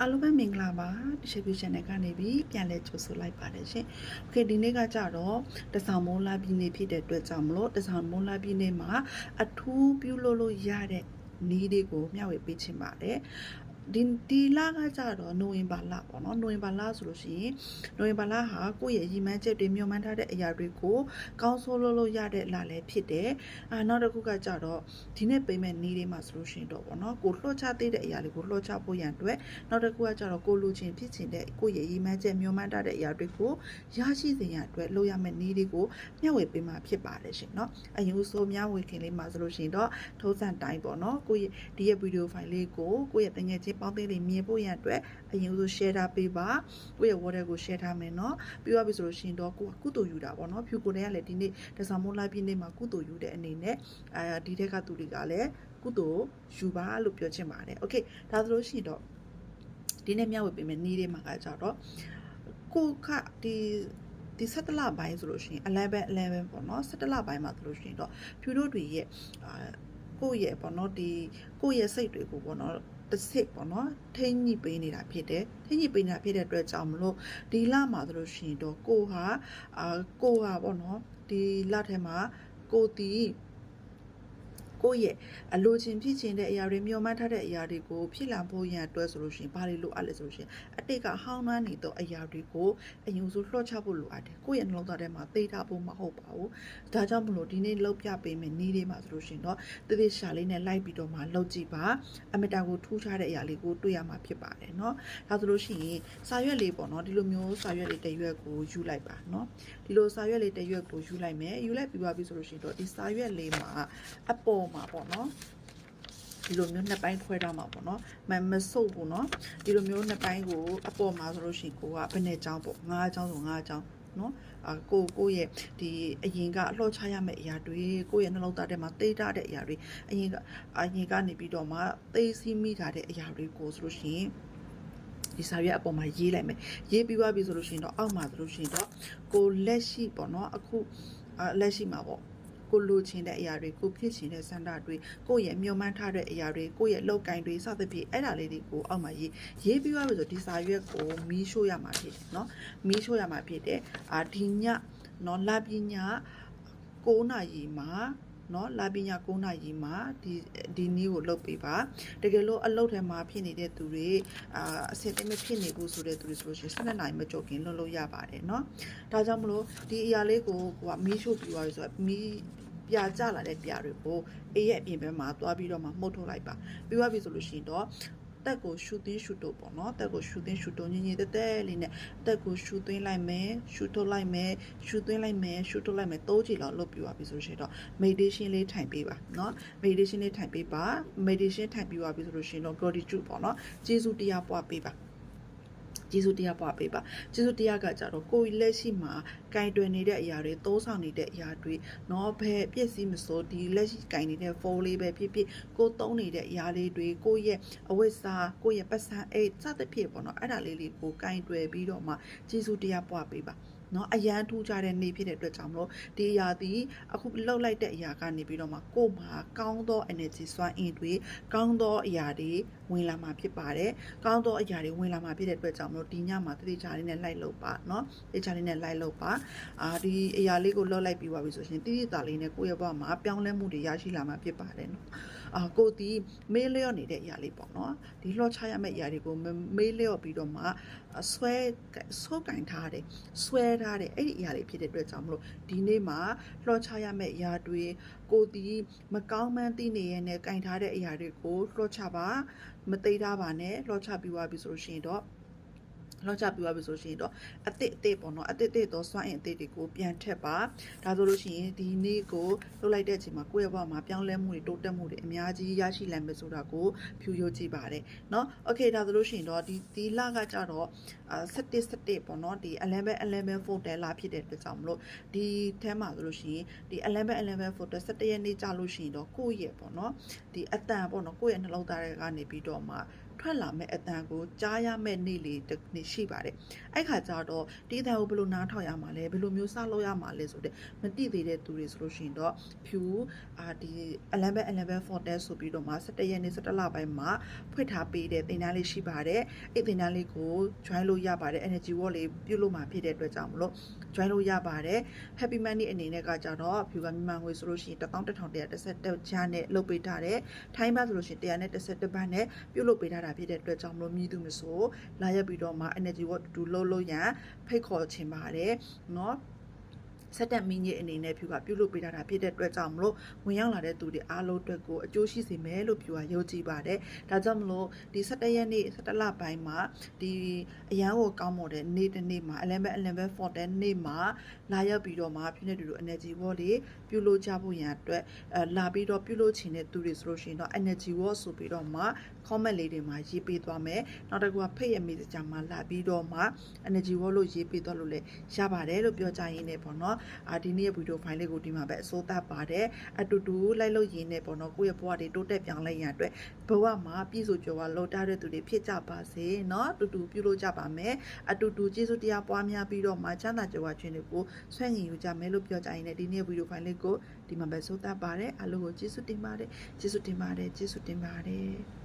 အားလုံးပဲမင်္ဂလာပါ distribution နဲ့ကနေပြီးပြန်လဲကြိုဆိုလိုက်ပါတယ်ရှင်။ Okay ဒီနေ့ကကြတော့တဆောင်မိုးလာပြည်နေ့ဖြစ်တဲ့အတွက်ကြောင့်မလို့တဆောင်မိုးလာပြည်နေ့မှာအထူးပြုလုပ်လို့ရတဲ့နီးလေးကိုမျှဝေပေးချင်ပါတယ်။ ဒီဒီလကကြတော့နိုဝင်ဘာလပေါ့နော်နိုဝင်ဘာလဆိုလို့ရှိရင်နိုဝင်ဘာလဟာကိုယ့်ရဲ့ရည်မှန်းချက်တွေမျှော်မှန်းထားတဲ့အရာတွေကိုကောင်းဆိုးလို့လို့ရတဲ့လလည်းဖြစ်တယ်အာနောက်တစ်ခုကကြတော့ဒီနေ့ပိမဲ့နီးလေးမှာဆိုလို့ရှိရင်တော့ပေါ့နော်ကိုလှော့ချသေးတဲ့အရာတွေကိုလှော့ချဖို့ရန်အတွက်နောက်တစ်ခုကကြတော့ကိုလိုချင်ဖြစ်ချင်တဲ့ကိုယ့်ရဲ့ရည်မှန်းချက်မျှော်မှန်းထားတဲ့အရာတွေကိုရရှိစေရန်အတွက်လုပ်ရမယ့်နီးလေးကိုမျှဝေပေးမှာဖြစ်ပါတယ်ရှင်เนาะအရင်ဦးဆိုမျှဝေခင်လေးမှာဆိုလို့ရှိရင်တော့ထုံးစံတိုင်းပေါ့နော်ကိုယ့်ရဲ့ဒီရဲ့ဗီဒီယိုဖိုင်လေးကိုကိုယ့်ရဲ့တငယ်ချင်း ပေါင်းသိလေးမြင်ဖို့ရန်အတွက်အရင်ဦးဆို share ထားပေးပါကိုယ့်ရဲ့ water ကို share ထားမယ်เนาะပြီးသွားပြီဆိုလို့ရှိရင်တော့ကိုကကုသိုလ်ယူတာပေါ့နော်ဖြူကိုယ်တည်းကလည်းဒီနေ့တစားမိုးလာပြည့်နေ့မှာကုသိုလ်ယူတဲ့အနေနဲ့အဲဒီထက်ကသူတွေကလည်းကုသိုလ်ယူပါလို့ပြောချင်ပါတယ်โอเคဒါဆိုလို့ရှိရင်တော့ဒီနေ့မျှဝေပေးမယ်နေ့လေးမှာကကြတော့ကိုကဒီဒီ17လပိုင်းဆိုလို့ရှိရင်11 11ပေါ့နော်17လပိုင်းမှာဆိုလို့ရှိရင်တော့ဖြူတို့တွေရဲ့အာကိုယ့်ရဲ့ပေါ့နော်ဒီကိုယ့်ရဲ့စိတ်တွေကိုပေါ့နော် တစ်စစ်ပေါ့နော်ထိမ့်ညိပေးနေတာဖြစ်တယ်ထိမ့်ညိပေးနေတာဖြစ်တဲ့အတွက်ကြောင့်မလို့ဒီလမှာဆိုလို့ရှိရင်တော့ကိုဟာအာကိုဟာပေါ့နော်ဒီလထဲမှာကိုတီ ကိုယ့်ရဲ့အလိုချင်ဖြစ်ချင်တဲ့အရာတွေမျှော်မှန်းထားတဲ့အရာတွေကိုဖြစ်လာဖို့ရန်အတွက်ဆိုလို့ရှိရင်ဘာတွေလိုအပ်လဲဆိုလို့ရှိရင်အတိတ်ကဟောင်းနှမ်းနေသောအရာတွေကိုအရင်ဆိုလှော့ချဖို့လိုအပ်တယ်ကိုယ့်ရဲ့နှလုံးသားထဲမှာသိထားဖို့မဟုတ်ပါဘူးဒါကြောင့်မလို့ဒီနေ့လောက်ပြပေးမယ်နေ့လေးမှာဆိုလို့ရှိရင်တော့တည်တည်ရှာလေးနဲ့လိုက်ပြီးတော့မှလောက်ကြည့်ပါအမတန်ကိုထူးခြားတဲ့အရာလေးကိုတွေ့ရမှာဖြစ်ပါတယ်เนาะဒါဆိုလို့ရှိရင်စာရွက်လေးပေါ့နော်ဒီလိုမျိုးစာရွက်လေးတစ်ရွက်ကိုယူလိုက်ပါเนาะဒီလိုစာရွက်လေးတစ်ရွက်ကိုယူလိုက်မယ်ယူလိုက်ပြီးပါပြီဆိုလို့ရှိရင်တော့ဒီစာရွက်လေးမှာအပေါ် မှာပေါ့နော်ဒီလိုမျိုးနှစ်ပိုင်းခွဲထားမှာပေါ့နော်မမဆုပ်ဘူးเนาะဒီလိုမျိုးနှစ်ပိုင်းကိုအပေါ်မှာဆိုလို့ရှိရင်ကိုကဘယ်နဲ့ချောင်းပေါ့ငါးချောင်းဆိုငါးချောင်းနော်အာကိုကိုရဲ့ဒီအရင်ကအလှော့ချရမယ့်အရာတွေကိုရဲ့နှလုံးသားထဲမှာတိတ်ထားတဲ့အရာတွေအရင်ကအရင်ကနေပြီးတော့မှသိသိမိထားတဲ့အရာတွေကိုဆိုလို့ရှိရင်ဒီစာရွက်အပေါ်မှာရေးလိုက်မယ်ရေးပြီးသွားပြီဆိုလို့ရှိရင်တော့အောက်မှာဆိုလို့ရှိရင်တော့ကိုလက်ရှိပေါ့နော်အခုအာလက်ရှိမှာပေါ့ ကိုလိုချင်တဲ့အရာတွေကိုဖြစ်ချင်တဲ့စန္ဒတွေကိုယ့်ရဲ့မျှော်မှန်းထားတဲ့အရာတွေကိုယ့်ရဲ့လောက်ကင်တွေစသဖြင့်အဲ့ဒါလေးတွေကိုအောက်မှာရေးရေးပြီးသွားပြီဆိုဒီစာရွက်ကိုမီးရှို့ရမှာဖြစ်တယ်เนาะမီးရှို့ရမှာဖြစ်တယ်အာဒီညเนาะလာပညာ9နာရီမှာ เนาะလာပညာ9နာရီမှာဒီဒီနည်းကိုလုပ်ပေးပါတကယ်လို့အလုပ်ထဲမှာဖြစ်နေတဲ့သူတွေအာအဆင်သင့်မဖြစ်နေဘူးဆိုတဲ့သူတွေဆိုလို့ရှိရင်12နာရီမကြော်ခင်လုပ်လို့ရပါတယ်เนาะဒါကြောင့်မလို့ဒီအရာလေးကိုကိုကမီးရှို့ပြီးသွားပြီဆိုတော့မီးပြာကျလာတဲ့ပြာတွေကိုအေးရဲ့အပြင်ဘက်မှာသွားပြီးတော့မှမှုတ်ထုတ်လိုက်ပါပြီးသွားပြီဆိုလို့ရှိရင်တော့ တက်ကိုရှူသွင်းရှူတို့ပေါ့နော်တက်ကိုရှူသွင်းရှူတို့ညီညီတက်တက်လေးနဲ့တက်ကိုရှူသွင်းလိုက်မယ်ရှူထုတ်လိုက်မယ်ရှူသွင်းလိုက်မယ်ရှူထုတ်လိုက်မယ်သုံးချီလောက်လုပ်ပြပါပြီဆိုရှင်တော့ meditation လေးထိုင်ပေးပါနော် meditation လေးထိုင်ပေးပါ meditation ထိုင်ပြီးပါပြီဆိုလို့ရှင်တော့ gratitude ပေါ့နော်ကျေးဇူးတရားပွားပေးပါ ကျေးဇူးတရားပွားပေးပါကျေးဇူးတရားကကြတော့ကိုယ်လက်ရှိမှာကင်တွယ်နေတဲ့အရာတွေသုံးဆောင်နေတဲ့အရာတွေနော်ဘယ်ပြည့်စည်မစိုးဒီလက်ရှိကင်နေတဲ့ဖုန်းလေးပဲဖြစ်ဖြစ်ကိုသုံးနေတဲ့အရာလေးတွေကိုယ့်ရဲ့အဝိစာကိုယ့်ရဲ့ပတ်စံအိတ်စသဖြင့်ပေါ့နော်အဲ့ဒါလေးလေးကိုကင်တွယ်ပြီးတော့မှကျေးဇူးတရားပွားပေးပါ နော်အရန်ထူးကြတဲ့နေဖြစ်တဲ့အတွက်ကြောင့်မလို့ဒီအရာဒီအခုလှုပ်လိုက်တဲ့အရာကနေပြီးတော့မှကိုယ်မှာကောင်းသော energy စွမ်းအင်တွေကောင်းသောအရာတွေဝင်လာမှာဖြစ်ပါတယ်ကောင်းသောအရာတွေဝင်လာမှာဖြစ်တဲ့အတွက်ကြောင့်မလို့ဒီညမှာတိတိကျကျလေးနဲ့လိုက်လုပ်ပါနော်တိကျလေးနဲ့လိုက်လုပ်ပါအာဒီအရာလေးကိုလှုပ်လိုက်ပြီးပါပြီဆိုရှင်တိတိကျကျလေးနဲ့ကိုယ့်ရဲ့ဘဝမှာပြောင်းလဲမှုတွေရရှိလာမှာဖြစ်ပါတယ်နော် အာကိုဒီမေးလျော့နေတဲ့အရာလေးပေါ့နော်ဒီလှော့ချရမယ့်အရာတွေကိုမေးလျော့ပြီးတော့မှဆွဲဆုပ်ကင်ထားတယ်ဆွဲထားတယ်အဲ့ဒီအရာလေးဖြစ်တဲ့အတွက်ကြောင့်မလို့ဒီနေ့မှာလှော့ချရမယ့်အရာတွေကိုဒီမကောင်းမှန်းသိနေရတဲ့ကင်ထားတဲ့အရာတွေကိုလှော့ချပါမသိတာပါနဲ့လှော့ချပြီးွားပြီဆိုလို့ရှိရင်တော့ လောက်ချပြသွားပြီဆိုရှင်တော့အစ်စ်အစ်စ်ပေါ့နော်အစ်စ်အစ်တော့စွန့်အင်အစ်စ်တွေကိုပြန်ထက်ပါဒါဆိုလို့ရှိရင်ဒီနေ့ကိုလှုပ်လိုက်တဲ့အချိန်မှာကိုယ့်ရဲ့ဘဝမှာပြောင်းလဲမှုတွေတိုးတက်မှုတွေအများကြီးရရှိလာမယ်ဆိုတာကိုဖြူရိုးကြည့်ပါတယ်เนาะโอเคဒါဆိုလို့ရှိရင်တော့ဒီဒီလကကြတော့အာ17 17ပေါ့နော်ဒီ11 11 photo လာဖြစ်တဲ့အတွက်ကြောင့်မလို့ဒီထဲမှာဆိုလို့ရှိရင်ဒီ11 11 photo 17ရက်နေ့ကြာလို့ရှိရင်တော့ကိုယ့်ရဲ့ပေါ့နော်ဒီအတန်ပေါ့နော်ကိုယ့်ရဲ့နှလုံးသားတွေကနေပြီးတော့မှ ထွက်လာမဲ့အတန်ကိုကြားရမဲ့နေ့လေးတစ်နေ့ရှိပါတယ်အဲ့ခါကျတော့ဒီအတန်ကိုဘယ်လိုနားထောင်ရမှာလဲဘယ်လိုမျိုးစလုပ်ရမှာလဲဆိုတဲ့မသိသေးတဲ့သူတွေဆိုလို့ရှိရင်တော့ဖြူအာဒီ11 11 40ဆိုပြီးတော့မှ17ရက်နေ့17လပိုင်းမှာဖွင့်ထားပေးတဲ့သင်တန်းလေးရှိပါတယ်အဲ့သင်တန်းလေးကို join လို့ရပါတယ် energy wall လေးပြုတ်လို့မှာဖြစ်တဲ့အတွက်ကြောင့်မလို့ join လို့ရပါတယ် happy money အနေနဲ့ကကြတော့ဖြူကမြန်မာငွေဆိုလို့ရှိရင်11111ချားနဲ့လုပ်ပေးထားတယ်ထိုင်းဘတ်ဆိုလို့ရှိရင်111ဘတ်နဲ့ပြုတ်လုပ်ပေးထားတာဖြစ်တဲ့အတွက်ကြောင့်မလို့မြည်သူမဆိုလာရက်ပြီးတော့မှ energy wall တူလုပ်လို့ရန်ဖိတ်ခေါ်ချင်ပါတယ်เนาะ စက်တက်မင်းကြီးအနေနဲ့ဖြူကပြုလုပ်ပေးထားတာဖြစ်တဲ့အတွက်ကြောင့်မလို့ဝင်ရောက်လာတဲ့သူတွေအားလုံးအတွက်ကိုအကျိုးရှိစေမယ်လို့ဖြူကယုံကြည်ပါတယ်။ဒါကြောင့်မလို့ဒီ17ရက်နေ့17လပိုင်းမှာဒီအရန်ကိုကောင်းမွန်တဲ့နေ့တစ်နေ့မှာ 11 11 14နေ့မှာလာရောက်ပြီးတော့မှဖြူနေတူတူ energy wall လေးပြုလုပ်ကြဖို့ရန်အတွက်အဲလာပြီးတော့ပြုလုပ်ချင်တဲ့သူတွေဆိုလို့ရှိရင်တော့ energy wall ဆိုပြီးတော့မှ comment လေးတွေမှာရေးပေးသွားမယ်။နောက်တစ်ခုကဖိတ်ရ message မှာလာပြီးတော့မှ energy wall လို့ရေးပေးသွားလို့လည်းရပါတယ်လို့ပြောကြရင်းနဲ့ပေါ့နော်။အာဒီနေ့ရဲ့ဗီဒီယိုဖိုင်လေးကိုဒီမှာပဲအစိုးသတ်ပါတယ်။အတူတူလိုက်လို့ရင်းနဲ့ပေါ့နော်ကိုယ့်ရဲ့ဘဝတွေတိုးတက်ပြောင်းလဲရန်အတွက်ဘဝမှာပြည့်စုံကြွယ်ဝလောတာတဲ့သူတွေဖြစ်ကြပါစေเนาะအတူတူပြုလုပ်ကြပါမယ်။အတူတူကျေးဇူးတရားပွားများပြီးတော့မှချမ်းသာကြွယ်ဝခြင်းတွေကိုဆွဲငင်ယူကြမယ်လို့ပြောကြရင်းနဲ့ဒီနေ့ဗီဒီယိုဖိုင်လေးကိုဒီမှာပဲစိုးသတ်ပါတယ်။အားလုံးကိုကျေးဇူးတင်ပါတယ်။ကျေးဇူးတင်ပါတယ်ကျေးဇူးတင်ပါတယ်။